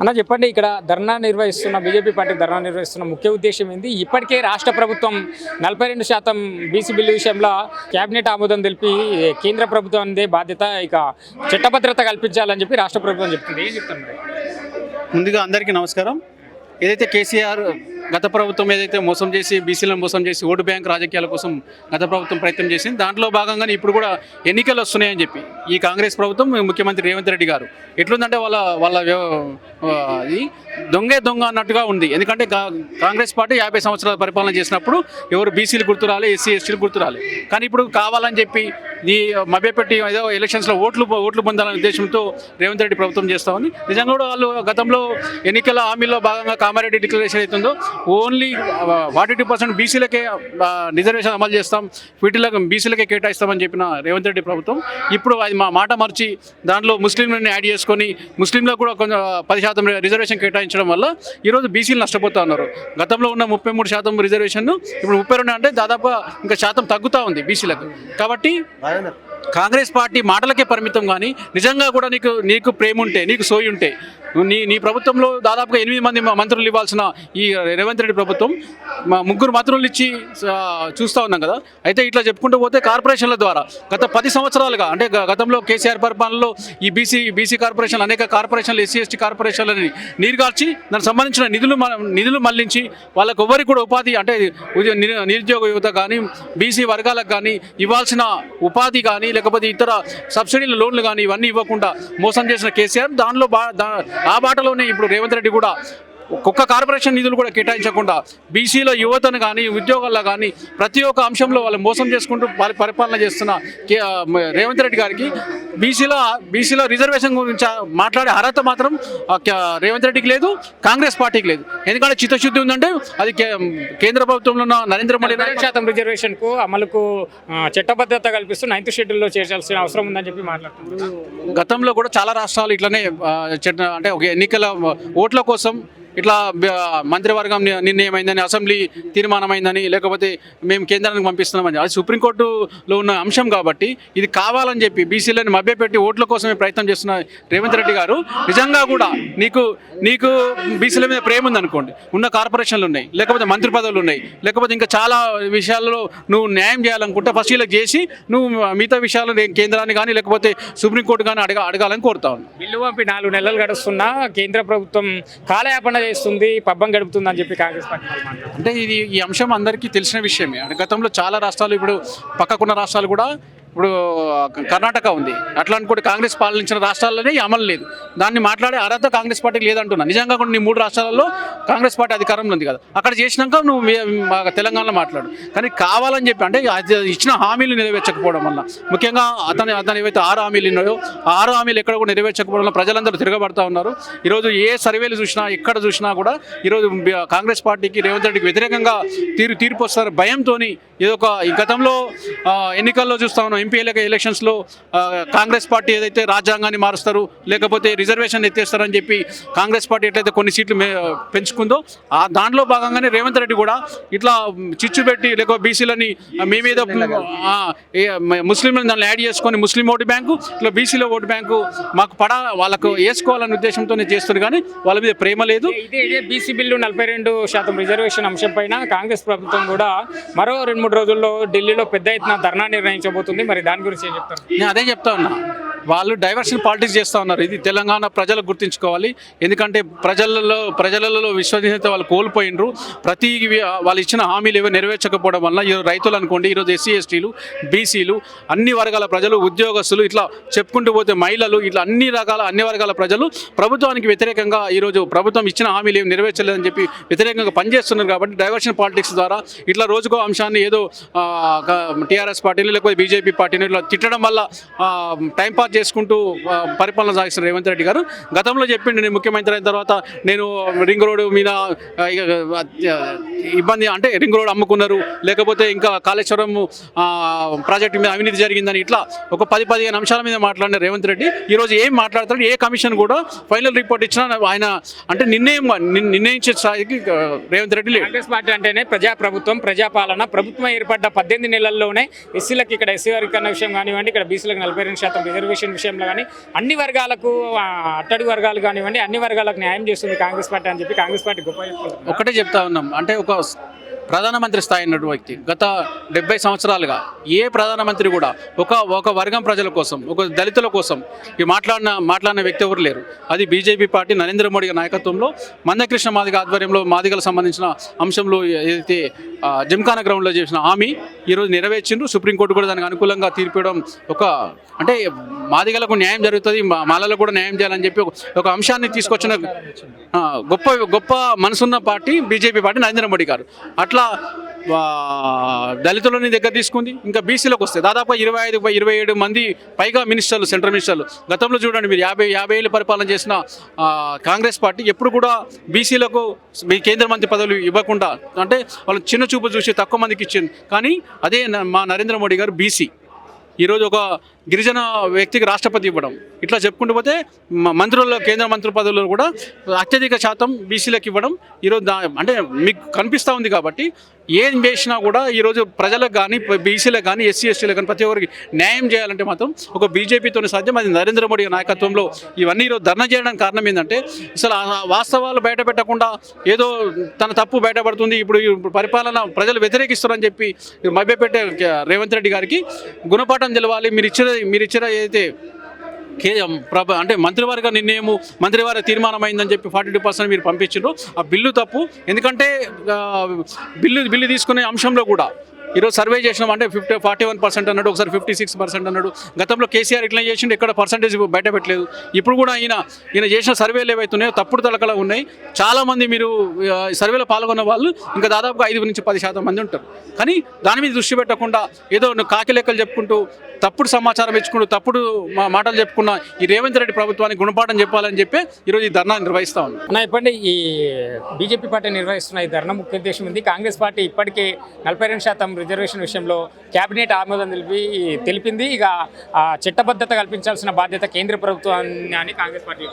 అన్న చెప్పండి ఇక్కడ ధర్నా నిర్వహిస్తున్న బీజేపీ పార్టీ ధర్నా నిర్వహిస్తున్న ముఖ్య ఉద్దేశం ఏంది? ఇప్పటికే రాష్ట్ర ప్రభుత్వం నలభై రెండు శాతం బీసీ బిల్లు విషయంలో కేబినెట్ ఆమోదం తెలిపి కేంద్ర ప్రభుత్వం బాధ్యత ఇక చట్టభద్రత కల్పించాలని చెప్పి రాష్ట్ర ప్రభుత్వం చెప్తుంది. ఏం చెప్తాను ముందుగా అందరికీ నమస్కారం. ఏదైతే కేసీఆర్ గత ప్రభుత్వం ఏదైతే మోసం చేసి బీసీలను మోసం చేసి ఓటు బ్యాంక్ రాజకీయాల కోసం గత ప్రభుత్వం ప్రయత్నం చేసింది దాంట్లో భాగంగానే ఇప్పుడు కూడా ఎన్నికలు వస్తున్నాయని చెప్పి ఈ కాంగ్రెస్ ప్రభుత్వం ముఖ్యమంత్రి రేవంత్ రెడ్డి గారు. ఎట్లుందంటే వాళ్ళ వాళ్ళ వ్యవ- ఇది దొంగే దొంగ అన్నట్టుగా ఉంది. ఎందుకంటే కాంగ్రెస్ పార్టీ యాభై సంవత్సరాల పరిపాలన చేసినప్పుడు ఎవరు బీసీలు గుర్తురాలి ఎస్సీ ఎస్టీలు గుర్తురాలి కానీ ఇప్పుడు కావాలని చెప్పి ఈ మభ్యపెట్టి ఏదో ఎలక్షన్స్లో ఓట్లు ఓట్లు పొందాలనే ఉద్దేశంతో రేవంత్ రెడ్డి ప్రభుత్వం చేస్తామని నిజంగా కూడా వాళ్ళు గతంలో ఎన్నికల హామీలో భాగంగా కామారెడ్డి డిక్లరేషన్ అవుతుందో ఓన్లీ ఫార్టీ టూ పర్సెంట్ బీసీలకే రిజర్వేషన్ అమలు చేస్తాం. వీటిలకు బీసీలకే కేటాయిస్తామని చెప్పిన రేవంత్ రెడ్డి ప్రభుత్వం. ఇప్పుడు అది మా మాట మార్చి దాంట్లో ముస్లింలను యాడ్ చేసుకొని ముస్లింలకు కూడా కొంచెం పది శాతం రిజర్వేషన్ కేటాయించడం వల్ల ఈరోజు బీసీలు నష్టపోతా ఉన్నారు. గతంలో ఉన్న ముప్పై మూడు శాతం రిజర్వేషన్ ఇప్పుడు ముప్పై రెండు అంటే దాదాపు ఇంకా శాతం తగ్గుతూ ఉంది బీసీలకు కాబట్టి కాంగ్రెస్ పార్టీ మాటలకే పరిమితం కానీ నిజంగా కూడా నీకు నీకు ప్రేమ ఉంటే నీకు సోయి ఉంటే నీ నీ ప్రభుత్వంలో దాదాపుగా ఎనిమిది మంది మంత్రులు ఇవ్వాల్సిన ఈ రేవంత్ రెడ్డి ప్రభుత్వం మా ముగ్గురు మంత్రులు ఇచ్చి చూస్తూ ఉన్నాం కదా. అయితే ఇట్లా చెప్పుకుంటూ పోతే కార్పొరేషన్ల ద్వారా గత పది సంవత్సరాలుగా అంటే గతంలో కేసీఆర్ పరిపాలనలో ఈ బీసీ బీసీ కార్పొరేషన్లు అనేక కార్పొరేషన్లు ఎస్సీ ఎస్టీ కార్పొరేషన్లని నీరుగార్చి దానికి సంబంధించిన నిధులు నిధులు మళ్ళించి వాళ్ళకు ఎవరికి కూడా ఉపాధి అంటే ఉద్యో- నిరుద్యోగ యువత కానీ బీసీ వర్గాలకు కానీ ఇవ్వాల్సిన ఉపాధి కానీ లేకపోతే ఇతర సబ్సిడీల లోన్లు కానీ ఇవన్నీ ఇవ్వకుండా మోసం చేసిన కేసీఆర్ దానిలో బా ఆ బాటలోనే ఇప్పుడు రేవంత్ రెడ్డి కూడా ఒక్క కార్పొరేషన్ నిధులు కూడా కేటాయించకుండా బీసీల యువతను కానీ ఉద్యోగాల్లో కానీ ప్రతి ఒక్క అంశంలో వాళ్ళు మోసం చేసుకుంటూ పరి పరిపాలన చేస్తున్న రేవంత్ రెడ్డి గారికి బీసీల బీసీల రిజర్వేషన్ గురించి మాట్లాడే అర్హత మాత్రం రేవంత్ రెడ్డికి లేదు కాంగ్రెస్ పార్టీకి లేదు. ఎందుకంటే చిత్తశుద్ధి ఉందంటే అది కేంద్ర ప్రభుత్వంలో ఉన్న నరేంద్ర మోడీ శాతం రిజర్వేషన్కు అమలుకు చట్టబద్ధత కల్పిస్తూ నైన్త్ షెడ్యూల్లో చేర్చాల్సిన అవసరం ఉందని చెప్పి మాట్లాడుతున్నారు. గతంలో కూడా చాలా రాష్ట్రాలు ఇట్లనే అంటే ఒక ఎన్నికల ఓట్ల కోసం ఇట్లా మంత్రివర్గం నిర్ణయమైందని అసెంబ్లీ తీర్మానమైందని లేకపోతే మేము కేంద్రానికి పంపిస్తున్నామని. అది సుప్రీంకోర్టులో ఉన్న అంశం కాబట్టి ఇది కావాలని చెప్పి బీసీలను మభ్యపెట్టి ఓట్ల కోసమే ప్రయత్నం చేస్తున్న రేవంత్ రెడ్డి గారు నిజంగా కూడా నీకు నీకు బీసీల మీద ప్రేమ ఉందనుకోండి. ఉన్న కార్పొరేషన్లు ఉన్నాయి లేకపోతే మంత్రి పదవులు ఉన్నాయి లేకపోతే ఇంకా చాలా విషయాల్లో నువ్వు న్యాయం చేయాలనుకుంటే ఫస్ట్ ఇలా చేసి నువ్వు మిగతా విషయాలు కేంద్రాన్ని కానీ లేకపోతే సుప్రీంకోర్టు కానీ అడగ అడగాలని కోరుతా ఉన్నాను. బిల్లు పంపి నాలుగు నెలలు గడుస్తున్నా కేంద్ర ప్రభుత్వం కాలయాపన చేస్తుంది పబ్బం గడుపుతుంది అని చెప్పి కాంగ్రెస్ పార్టీ అంటే ఇది ఈ అంశం అందరికీ తెలిసిన విషయమే. గతంలో చాలా రాష్ట్రాలు ఇప్పుడు పక్కకున్న రాష్ట్రాలు కూడా ఇప్పుడు కర్ణాటక ఉంది. అట్లా కూడా కాంగ్రెస్ పాలించిన రాష్ట్రాల్లోనే అమలు లేదు. దాన్ని మాట్లాడే అర్హత కాంగ్రెస్ పార్టీకి లేదంటున్నా. నిజంగా కూడా నీ మూడు రాష్ట్రాలలో కాంగ్రెస్ పార్టీ అధికారంలో ఉంది కదా. అక్కడ చేసినాక నువ్వు తెలంగాణలో మాట్లాడు. కానీ కావాలని చెప్పి అంటే అది ఇచ్చిన హామీలు నెరవేర్చకపోవడం వల్ల ముఖ్యంగా అతని అతను ఏవైతే ఆరు హామీలు ఉన్నాయో ఆరు హామీలు ఎక్కడ కూడా నెరవేర్చకపోవడం వల్ల ప్రజలందరూ తిరగబడతా ఉన్నారు. ఈరోజు ఏ సర్వేలు చూసినా ఎక్కడ చూసినా కూడా ఈరోజు కాంగ్రెస్ పార్టీకి రేవంత్ రెడ్డికి వ్యతిరేకంగా తీరు తీర్పు వస్తారు భయంతో ఏదో ఒక ఈ గతంలో ఎన్నికల్లో చూస్తా ఉన్నాం ఎంపీ ఎలక్షన్స్లో కాంగ్రెస్ పార్టీ ఏదైతే రాజ్యాంగాన్ని మారుస్తారు లేకపోతే రిజర్వేషన్ ఎత్తేస్తారని చెప్పి కాంగ్రెస్ పార్టీ ఎట్లయితే కొన్ని సీట్లు పెంచుకుందో ఆ దాంట్లో భాగంగానే రేవంత్ రెడ్డి కూడా ఇట్లా చిచ్చు పెట్టి లేకపోతే బీసీలని మీ మీద ముస్లింలను దాన్ని యాడ్ చేసుకొని ముస్లిం ఓటు బ్యాంకు ఇట్లా బీసీలో ఓటు బ్యాంకు మాకు పడా వాళ్ళకు వేసుకోవాలనే ఉద్దేశంతోనే చేస్తారు కానీ వాళ్ళ మీద ప్రేమ లేదు. ఇదే ఇదే బీసీ బిల్లు నలభై రెండు శాతం రిజర్వేషన్ అంశం పైన కాంగ్రెస్ ప్రభుత్వం కూడా మరో రెండు మూడు రోజుల్లో ఢిల్లీలో పెద్ద ఎత్తున ధర్నా నిర్ణయించబోతుంది. మరి దాని గురించి ఏం చెప్తారు? నేను అదే చెప్తా ఉన్నా. వాళ్ళు డైవర్షన్ పాలిటిక్స్ చేస్తూ ఉన్నారు. ఇది తెలంగాణ ప్రజలు గుర్తించుకోవాలి. ఎందుకంటే ప్రజలలో ప్రజలలో విశ్వసనీయత వాళ్ళు కోల్పోయినరు. ప్రతి వాళ్ళు ఇచ్చిన హామీలు ఏవో నెరవేర్చకపోవడం వల్ల ఈరోజు రైతులు అనుకోండి ఈరోజు ఎస్సీ ఎస్టీలు బీసీలు అన్ని వర్గాల ప్రజలు ఉద్యోగస్తులు ఇట్లా చెప్పుకుంటూ పోతే మహిళలు ఇట్లా అన్ని రకాల అన్ని వర్గాల ప్రజలు ప్రభుత్వానికి వ్యతిరేకంగా ఈరోజు ప్రభుత్వం ఇచ్చిన హామీలు ఏమి నెరవేర్చలేదని చెప్పి వ్యతిరేకంగా పనిచేస్తున్నారు కాబట్టి డైవర్షన్ పాలిటిక్స్ ద్వారా ఇట్లా రోజుకో అంశాన్ని ఏదో టీఆర్ఎస్ పార్టీని లేకపోతే బీజేపీ పార్టీని ఇట్లా తిట్టడం వల్ల టైంపాస్ చేసుకుంటూ పరిపాలన సాగిస్తున్నారు రేవంత్ రెడ్డి గారు. గతంలో చెప్పిండు నేను ముఖ్యమంత్రి అయిన తర్వాత నేను రింగ్ రోడ్ మీద ఇబ్బంది అంటే రింగ్ రోడ్ అమ్ముకున్నారు. లేకపోతే ఇంకా కాళేశ్వరం ప్రాజెక్టు మీద అవినీతి జరిగిందని ఇట్లా ఒక పది పదిహేను అంశాల మీద మాట్లాడిన రేవంత్ రెడ్డి. ఈరోజు ఏం మాట్లాడతాడు ఏ కమిషన్ కూడా ఫైనల్ రిపోర్ట్ ఇచ్చినా ఆయన అంటే నిర్ణయం నిర్ణయించే స్థాయికి రేవంత్ రెడ్డి కాంగ్రెస్ పార్టీ అంటేనే ప్రజాప్రభుత్వం ప్రజాపాలన. ప్రభుత్వం ఏర్పడ్డ పద్దెనిమిది నెలల్లోనే ఎస్సీలకు ఇక్కడ ఎస్సీ వర్గీకరణ విషయం కానివ్వండి ఇక్కడ బీసీలకు నలభై రెండు శాతం రిజర్వేషన్ రిజర్వేషన్ విషయంలో కానీ అన్ని వర్గాలకు అట్టడి వర్గాలు కానివ్వండి అన్ని వర్గాలకు న్యాయం చేస్తుంది కాంగ్రెస్ పార్టీ అని చెప్పి కాంగ్రెస్ పార్టీ గొప్ప ఒకటే చెప్తా ఉన్నాం. అంటే ఒక ప్రధానమంత్రి స్థాయి ఉన్నటువంటి వ్యక్తి గత డెబ్బై సంవత్సరాలుగా ఏ ప్రధానమంత్రి కూడా ఒక ఒక వర్గం ప్రజల కోసం ఒక దళితుల కోసం ఈ మాట్లాడిన మాట్లాడిన వ్యక్తి ఎవరు లేరు. అది బీజేపీ పార్టీ నరేంద్ర మోడీ నాయకత్వంలో మందకృష్ణ మాదిగ ఆధ్వర్యంలో మాదిగలకు సంబంధించిన అంశంలో ఏదైతే ఆ, జిమ్ఖానా గ్రౌండ్లో చేసిన హామీ ఈరోజు నెరవేర్చిండ్రు. సుప్రీంకోర్టు కూడా దానికి అనుకూలంగా తీర్పివ్వడం ఒక అంటే మాదిగలకు న్యాయం జరుగుతుంది మాలలో మాలలకు కూడా న్యాయం చేయాలని చెప్పి ఒక- అంశాన్ని తీసుకొచ్చిన గొప్ప గొప్ప మనసున్న party BJP party Narendra Modi garu. అట్లా ఆ, దళితులని దగ్గర తీసుకుంది? ఇంకా బీసీలకు వస్తే దాదాపు ఇరవై ఐదు ఇరవై ఏడు మంది పైగా మినిస్టర్లు సెంట్రల్ మినిస్టర్లు. గతంలో చూడండి మీరు యాభై యాభై ఏళ్ళు పరిపాలన చేసిన కాంగ్రెస్ పార్టీ ఎప్పుడు కూడా బీసీలకు మీ కేంద్ర మంత్రి పదవులు ఇవ్వకుండా అంటే వాళ్ళు చిన్న చూపు చూసి తక్కువ మందికి ఇచ్చింది. కానీ అదే న- మా నరేంద్ర మోడీ గారు బీసీ. ఈరోజు ఒక గిరిజన వ్యక్తికి రాష్ట్రపతి ఇవ్వడం. ఇట్లా చెప్పుకుంటూ పోతే మంత్రుల్లో కేంద్ర మంత్రి పదవుల్లో కూడా అత్యధిక శాతం బీసీలకు ఇవ్వడం. ఈరోజు అంటే మీకు కనిపిస్తూ ఉంది కాబట్టి ఏం చేసినా కూడా ఈరోజు ప్రజలకు కానీ బీసీలకు కానీ ఎస్సీ ఎస్టీలకు కానీ ప్రతి ఒక్కరికి న్యాయం చేయాలంటే మాత్రం ఒక బీజేపీతోనే సాధ్యం. అది నరేంద్ర మోడీ నాయకత్వంలో ఇవన్నీ ఈరోజు ధర్నా చేయడానికి కారణం ఏంటంటే అసలు వాస్తవాలు బయట పెట్టకుండా ఏదో తన తప్పు బయటపడుతుంది ఇప్పుడు ఈ పరిపాలన ప్రజలు వ్యతిరేకిస్తారని చెప్పి మభ్యపెట్టే రేవంత్ రెడ్డి గారికి గుణపాఠం తెలవాలి. మీరు ఇచ్చిన మీరు ఇచ్చిన ఏదైతే కే ప్రభ అంటే మంత్రివర్గ నిర్ణయము మంత్రివర్గ తీర్మానం అయిందని చెప్పి ఫార్టీ టూ పర్సెంట్ మీరు పంపించారు ఆ బిల్లు తప్పు. ఎందుకంటే బిల్లు బిల్లు తీసుకునే అంశంలో కూడా ఈరోజు సర్వే చేసినాం అంటే ఫిఫ్టీ ఫార్టీ వన్ పర్సెంట్ అన్నాడు ఒకసారి ఫిఫ్టీ సిక్స్ పర్సెంట్ అన్నాడు. గతంలో కేసీఆర్ ఇట్లా చేసిండు ఎక్కడ పర్సంటేజ్ బయట పెట్టలేదు. ఇప్పుడు కూడా ఈయన ఈయన చేసిన సర్వేలు ఏవైతున్నాయో తప్పుడు తలకల ఉన్నాయి. చాలామంది మీరు సర్వేలో పాల్గొన్న వాళ్ళు ఇంకా దాదాపుగా ఐదు నుంచి పది శాతం మంది ఉంటారు. కానీ దాని మీద దృష్టి పెట్టకుండా ఏదో కాకి లెక్కలు చెప్పుకుంటూ తప్పుడు సమాచారం ఇచ్చుకుంటూ తప్పుడు మా మాటలు చెప్పుకున్న ఈ రేవంత్ రెడ్డి ప్రభుత్వానికి గుణపాఠం చెప్పాలని చెప్పి ఈరోజు ఈ ధర్నా నిర్వహిస్తా ఉన్నాం. అన్న ఇప్పటి ఈ బీజేపీ పార్టీ నిర్వహిస్తున్న ఈ ధర్నా ముఖ్య ఉద్దేశం ఉంది. కాంగ్రెస్ పార్టీ ఇప్పటికే నలభై రెండు శాతం రిజర్వేషన్ విషయంలో కేబినెట్ ఆమోదం తెలిపి తెలిపింది. ఇక ఆ చట్టబద్ధత కల్పించాల్సిన బాధ్యత కేంద్ర ప్రభుత్వాన్ని అని కాంగ్రెస్ పార్టీ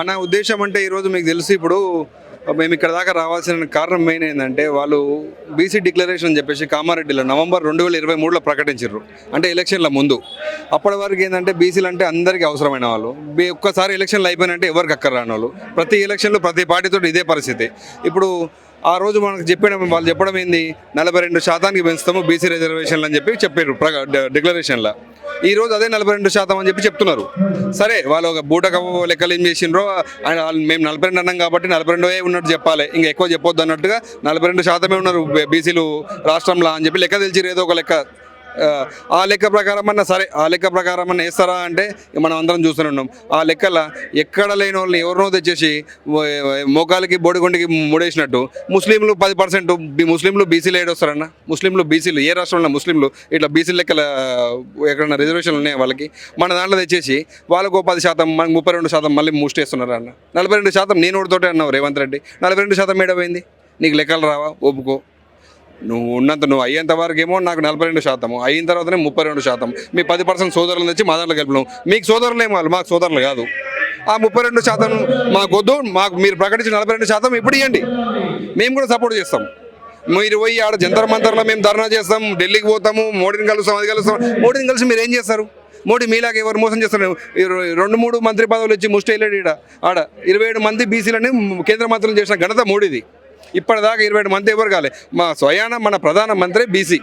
అన్న ఉద్దేశం అంటే ఈరోజు మీకు తెలుసు ఇప్పుడు మేము ఇక్కడ దాకా రావాల్సిన కారణం మెయిన్ ఏంటంటే వాళ్ళు బీసీ డిక్లరేషన్ అని చెప్పేసి కామారెడ్డిలో నవంబర్ రెండు వేల ఇరవై మూడులో ప్రకటించారు అంటే ఎలక్షన్ల ముందు. అప్పటి వరకు ఏంటంటే బీసీలు అంటే అందరికీ అవసరమైన వాళ్ళు. ఒక్కసారి ఎలక్షన్లు అయిపోయినంటే ఎవరికి అక్కర్ రాని వాళ్ళు. ప్రతి ఎలక్షన్లో ప్రతి పార్టీతో ఇదే పరిస్థితి. ఇప్పుడు ఆ రోజు మనకు చెప్పిన వాళ్ళు చెప్పడం ఏంది? నలభై రెండు శాతానికి పెంచుతాము బీసీ రిజర్వేషన్లు అని చెప్పి చెప్పారు ప్రక డిక్లరేషన్లో ఈ రోజు అదే నలభై రెండు శాతం అని చెప్పి చెప్తున్నారు. సరే వాళ్ళు ఒక బూటక లెక్కలు ఏం చేసిండ్రో ఆయన మేము నలభై రెండు అన్నాం కాబట్టి నలభై రెండే ఉన్నట్టు చెప్పాలి. ఇంకా ఎక్కువ చెప్పొద్దు అన్నట్టుగా నలభై రెండు శాతమే ఉన్నారు బీసీలు రాష్ట్రంలో అని చెప్పి లెక్క తెలిసి ఏదో ఒక లెక్క. ఆ, లెక్క ప్రకారం అన్న సరే ఆ లెక్క ప్రకారం అన్న వేస్తారా అంటే మనం అందరం చూస్తూనే ఉన్నాం. ఆ లెక్కల ఎక్కడ లేని వాళ్ళని ఎవరినో తెచ్చేసి మోకాలకి బోడిగుండికి ముడేసినట్టు ముస్లింలు పది పర్సెంట్ ముస్లింలు బీసీలు ఏడొస్తారన్న ముస్లింలు బీసీలు ఏ రాష్ట్రంలో ముస్లింలు? ఇట్లా బీసీ లెక్కల ఎక్కడన్నా రిజర్వేషన్లు ఉన్నాయి వాళ్ళకి? మన దాంట్లో తెచ్చేసి వాళ్ళకు ఓ పది శాతం మనకు ముప్పై రెండు శాతం మళ్ళీ ముష్టేస్తున్నారు అన్న? నలభై రెండు శాతం నేను ఒకటితోటే అన్నావు రేవంత్ రెడ్డి. నలభై రెండు శాతం ఏడపోయింది నీకు లెక్కలు రావా? ఒప్పుకో. నువ్వు ఉన్నంత నువ్వు అయ్యేంత వరకు ఏమో నాకు నలభై రెండు శాతము అయిన తర్వాతనే ముప్పై రెండు శాతం. మీ పది పర్సెంట్ సోదరులను తెచ్చి మా దాంట్లో కలిపినాం మీకు సోదరులు ఏమో వాళ్ళు మాకు సోదరులు కాదు. ఆ ముప్పై రెండు శాతం మాకు వద్దు మాకు మీరు ప్రకటించిన నలభై రెండు శాతం ఇప్పుడు ఇవ్వండి మేము కూడా సపోర్ట్ చేస్తాం. మీరు పోయి ఆడ జంతర్ మంతర్లో మేము ధర్నా చేస్తాం ఢిల్లీకి పోతాము మోడీని కలుస్తాం అది కలుస్తాం. మోడీని కలిసి మీరు ఏం చేస్తారు? మోడీ మీలాగా ఎవరు మోసం చేస్తారు? రెండు మూడు మంత్రి పదవులు ఇచ్చి ముష్టి వెళ్ళాడు ఈడ. ఆడ ఇరవై ఏడు మంది బీసీలని కేంద్ర మంత్రులు చేసిన ఘనత మోడీది. ఇప్పటిదాకా ఇరవై ఏడు మంది ఎవరు కాలే. మా స్వయాన మన ప్రధాన మంత్రి బీసీ.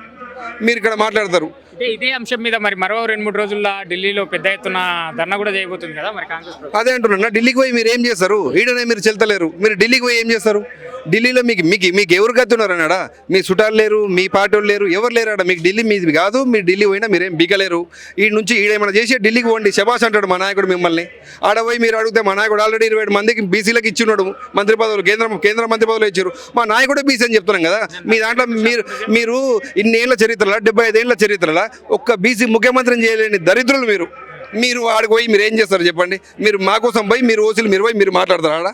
మీరు ఇక్కడ మాట్లాడతారు. ఇదే ఇదే అంశం మీద మరి మరో రెండు మూడు రోజుల్లో ఢిల్లీలో పెద్ద ఎత్తున ధర్నా కూడా చేయబోతుంది కదా మరి కాంగ్రెస్ అదే అంటున్నా ఢిల్లీకి పోయి మీరు ఏం చేస్తారు? ఈడనే మీరు చెల్తలేరు. మీరు ఢిల్లీకి పోయి ఏం చేస్తారు? ఢిల్లీలో మీకు మీకు మీకు ఎవరు గతున్నారు అన్నాడా మీ చుట్టాలు లేరు మీ పార్టీ వాళ్ళు లేరు ఎవరు లేరు ఆడ మీకు ఢిల్లీ మీది కాదు మీరు ఢిల్లీ పోయినా మీరేం బీకలేరు. ఈ నుంచి ఈడేమైనా చేసి ఢిల్లీకి పోండి శబాస్ అంటాడు మా నాయకుడు మిమ్మల్ని. ఆడ పోయి మీరు అడిగితే మా నాయకుడు ఆల్రెడీ ఇరవై ఏడు మందికి బీసీలకు ఇచ్చిన్నాడు మంత్రి పదవులు కేంద్ర కేంద్ర మంత్రి పదవులు ఇచ్చారు. మా నాయకుడే బీసీ అని చెప్తున్నాం కదా. మీ దాంట్లో మీరు మీరు ఇన్నేళ్ళ చరిత్రలో డెబ్బై ఐదేళ్ళ చరిత్రలా ఒక్క బీసీ ముఖ్యమంత్రిని చేయలేని దరిద్రులు మీరు. మీరు ఆడికి పోయి మీరు ఏం చేస్తారు చెప్పండి? మీరు మా కోసం పోయి మీరు ఓసీలు మీరు పోయి మీరు మాట్లాడతారు ఆడ?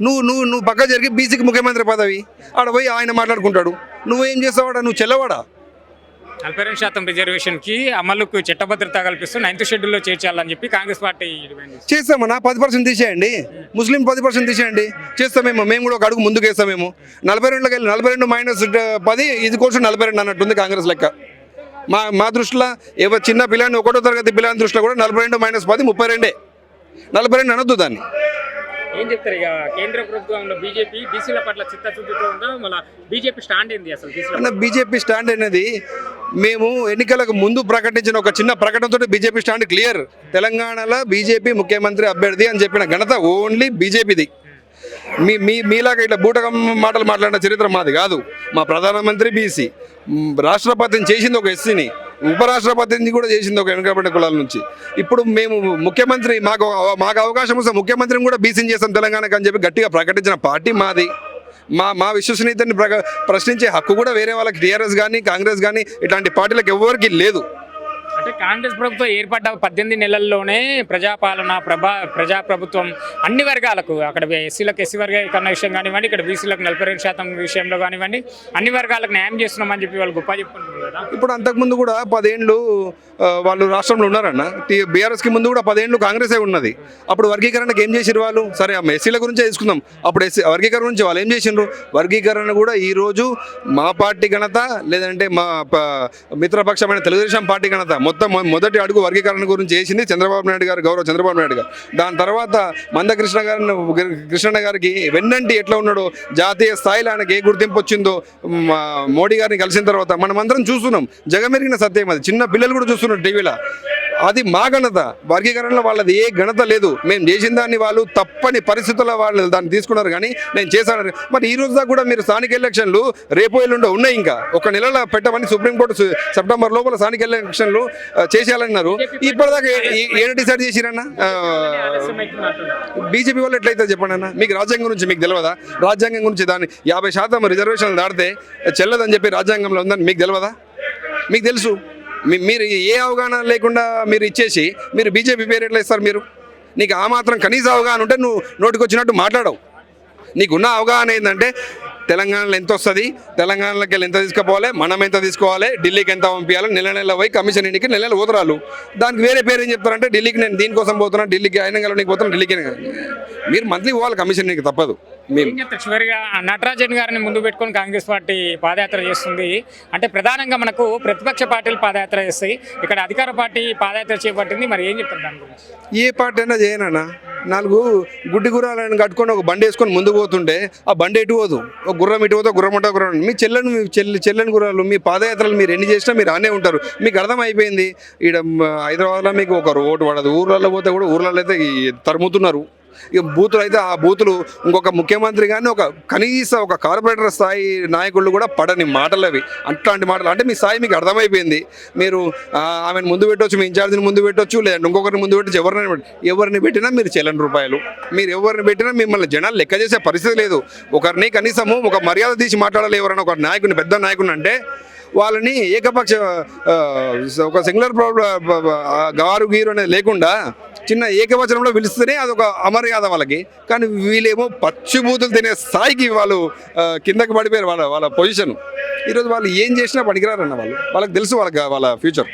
నువ్వు నువ్వు నువ్వు పక్క జరిగి బీసీకి ముఖ్యమంత్రి పదవి. ఆడ పోయి ఆయన మాట్లాడుకుంటాడు. నువ్వేం చేస్తావాడా? నువ్వు చెల్లవాడా? నలభై రెండు శాతం రిజర్వేషన్కి అమలుకు చట్టభద్రత కల్పిస్తూ నైన్త్ షెడ్యూల్లో చేర్చాలని చెప్పి కాంగ్రెస్ పార్టీ చేస్తామన్నా పది పర్సెంట్ తీసేయండి. ముస్లిం పది పర్సెంట్ తీసేయండి. చేస్తామేమో. మేము కూడా ఒక అడుగు ముందుకు వేస్తామేమో. నలభై రెండులోకి వెళ్ళి నలభై రెండు మైనస్ పది ఇది కోసం నలభై రెండు అన్నట్టుంది కాంగ్రెస్ లెక్క. మా మా దృష్టిలో ఎవరు చిన్న పిల్లని ఒకటో తరగతి పిల్లని దృష్టిలో కూడా నలభై రెండు మైనస్ పది ముప్పై రెండే. నలభై రెండు అనొద్దు దాన్ని. ఏం చెప్తారు? ఇక కేంద్ర ప్రభుత్వంలో బీజేపీ బీసీల పట్ల చిత్తశుద్ధితో ఉందో మళ్ళీ బీజేపీ స్టాండ్ ఏంది అసలు బీసీల బీజేపీ స్టాండ్ అనేది మేము ఎన్నికలకు ముందు ప్రకటించిన ఒక చిన్న ప్రకటనతో బీజేపీ స్టాండ్ క్లియర్. తెలంగాణలో బీజేపీ ముఖ్యమంత్రి అభ్యర్థి అని చెప్పిన ఘనత ఓన్లీ బీజేపీది. మీ మీ మీలాగా ఇట్లా బూటకం మాటలు మాట్లాడిన చరిత్ర మాది కాదు. మా ప్రధానమంత్రి బీసీ. రాష్ట్రపతిని చేసింది ఒక ఎస్సీని. ఉపరాష్ట్రపతిని కూడా చేసింది ఒక వెనుకబడిన కులాల నుంచి. ఇప్పుడు మేము ముఖ్యమంత్రి మాకు మాకు అవకాశం వస్తే ముఖ్యమంత్రిని కూడా బీసీని చేస్తాం తెలంగాణకు అని చెప్పి గట్టిగా ప్రకటించిన పార్టీ మాది. మా మా విశ్వసనీయతని ప్రశ్నించే హక్కు కూడా వేరే వాళ్ళకి టీఆర్ఎస్ కానీ కాంగ్రెస్ కానీ ఇట్లాంటి పార్టీలకు ఎవరికి లేదు. అంటే కాంగ్రెస్ ప్రభుత్వం ఏర్పడ్డ పద్దెనిమిది నెలల్లోనే ప్రజాపాలన ప్రభా ప్రజాప్రభుత్వం అన్ని వర్గాలకు అక్కడ ఎస్సీలకు ఎస్సీ వర్గీకరణ విషయం కానివ్వండి ఇక్కడ బీసీలకు నలభై రెండు శాతం విషయంలో కానివ్వండి అన్ని వర్గాలకు న్యాయం చేస్తున్నామని చెప్పి వాళ్ళు గొప్ప చెప్పుకుంటున్నారు కదా. ఇప్పుడు అంతకుముందు కూడా పదేండ్లు వాళ్ళు రాష్ట్రంలో ఉన్నారన్న. టీ బీఆర్ఎస్కి ముందు కూడా పదేండ్లు కాంగ్రెసే ఉన్నది. అప్పుడు వర్గీకరణకు ఏం చేసిరు వాళ్ళు? సరే ఆ ఎస్సీల గురించే తీసుకుందాం. అప్పుడు ఎస్సీ వర్గీకరణ గురించి వాళ్ళు ఏం చేసిండ్రు వర్గీకరణ కూడా ఈరోజు మా పార్టీ ఘనత లేదంటే మా మిత్రపక్షమైన తెలుగుదేశం పార్టీ ఘనత. మొత్తం మొదటి అడుగు వర్గీకరణ గురించి చేసింది చంద్రబాబు నాయుడు గారు గౌరవ చంద్రబాబు నాయుడు గారు. దాని తర్వాత మందకృష్ణ గారిని కృష్ణ గారికి వెన్నంటి ఎట్లా ఉన్నాడో జాతీయ స్థాయిలో ఆయనకి ఏ గుర్తింపు వచ్చిందో మోడీ గారిని కలిసిన తర్వాత మనమందరం చూస్తున్నాం. జగమెరిగిన సత్యం అది. చిన్న పిల్లలు కూడా చూస్తున్నారు టీవీలో. అది మా ఘనత. వర్గీకరణలో వాళ్ళది ఏ ఘనత లేదు. మేము చేసిన దాన్ని వాళ్ళు తప్పని పరిస్థితుల్లో వాళ్ళు దాన్ని తీసుకున్నారు కానీ నేను చేశాను మరి ఈ రోజు దాకా కూడా మీరు స్థానిక ఎలక్షన్లు రేపు ఎల్లుండో ఉన్నాయి ఇంకా. ఒక నెలలో పెట్టమని సుప్రీంకోర్టు సెప్టెంబర్ లోపల స్థానిక ఎలక్షన్లు చేసేయాలన్నారు. ఇప్పటిదాకా ఏ- ఏడు డిసైడ్ చేసిరన్నా? బీజేపీ వాళ్ళు ఎట్లయితే చెప్పండి అన్న? మీకు రాజ్యాంగం గురించి మీకు తెలియదా రాజ్యాంగం గురించి దాన్ని యాభై శాతం రిజర్వేషన్లు దాటితే చెల్లదని చెప్పి రాజ్యాంగంలో ఉందని మీకు తెలియదా మీకు తెలుసు. మీరు ఏ అవగాహన లేకుండా మీరు ఇచ్చేసి మీరు బీజేపీ పేరు ఎట్లా ఇస్తారు మీరు? నీకు ఆ మాత్రం కనీస అవగాహన ఉంటే నువ్వు నోటికి వచ్చినట్టు మాట్లాడవు. నీకున్న అవగాహన ఏంటంటే తెలంగాణలో ఎంత వస్తుంది? తెలంగాణలోకి వెళ్ళి ఎంత తీసుకుపోవాలి? మనం ఎంత తీసుకోవాలి? ఢిల్లీకి ఎంత పంపించాలి? నెల నెల పోయి కమిషన్ ఇంటికి నెల నెల పోతురాలు దానికి వేరే పేరు ఏం చెప్తారంటే ఢిల్లీకి నేను దీనికోసం పోతున్నా ఢిల్లీకి అయినా నీకు పోతున్నా ఢిల్లీకి మీరు మంత్లీ పోవాలి కమిషన్ నీకు తప్పదు. చివరిగా నటరాజన్ గారిని ముందు పెట్టుకొని కాంగ్రెస్ పార్టీ పాదయాత్ర చేస్తుంది. అంటే ప్రధానంగా మనకు ప్రతిపక్ష పార్టీలు పాదయాత్ర చేస్తాయి. ఇక్కడ అధికార పార్టీ పాదయాత్ర చేపట్టింది. మరి ఏం చెప్తారు దాని గురించి? ఏ పార్టీ అయినా చేయనన్నా నాలుగు గుడ్డి గుర్రాలను కట్టుకొని ఒక బండి వేసుకొని ముందుకు పోతుంటే ఆ బండి ఎటు పోదు? ఒక గుర్రం ఇటు పోతే గుర్రం ఉంటా గుర్రం. మీ చెల్లెని మీ చెల్లి చెల్లెని గుర్రాలు మీ పాదయాత్రలు మీరు ఎన్ని చేసినా మీరు ఆనే ఉంటారు. మీకు అర్థమైపోయింది. మ, హైదరాబాద్లో మీకు ఒక ఓటు పడదు. ఊర్లలో పోతే కూడా ఊర్లలో అయితే తరుముతున్నారు. ఇక బూతులు అయితే ఆ బూతులు ఇంకొక ముఖ్యమంత్రి కానీ ఒక కనీస ఒక కార్పొరేటర్ స్థాయి నాయకులు కూడా పడని మాటలు అవి అట్లాంటి మాటలు. అంటే మీ స్థాయి మీకు అర్థమైపోయింది. మీరు ఆమెను ముందు పెట్టవచ్చు మీ ఇన్ఛార్జిని ముందు పెట్టవచ్చు లేదంటే ఇంకొకరిని ముందు పెట్టచ్చు ఎవరిని ఎవరిని పెట్టినా మీరు చెల్లని రూపాయలు. మీరు ఎవరిని పెట్టినా మిమ్మల్ని జనాలు లెక్క చేసే పరిస్థితి లేదు. ఒకరిని కనీసము ఒక మర్యాద తీసి మాట్లాడాలి ఎవరైనా ఒక నాయకుని పెద్ద నాయకుని అంటే వాళ్ళని ఏకపక్ష ఒక సింగులర్ గారు గీరు అనేది లేకుండా చిన్న ఏకవచనంలో పిలిస్తేనే అదొక అమర్యాద వాళ్ళకి. కానీ వీళ్ళేమో పచ్చిబూతులు తినే స్థాయికి వాళ్ళు కిందకి పడిపోయారు వాళ్ళ వాళ్ళ పొజిషన్. ఈరోజు వాళ్ళు ఏం చేసినా పనికిరారన్న వాళ్ళు. వాళ్ళకి తెలుసు వాళ్ళకి వాళ్ళ ఫ్యూచర్.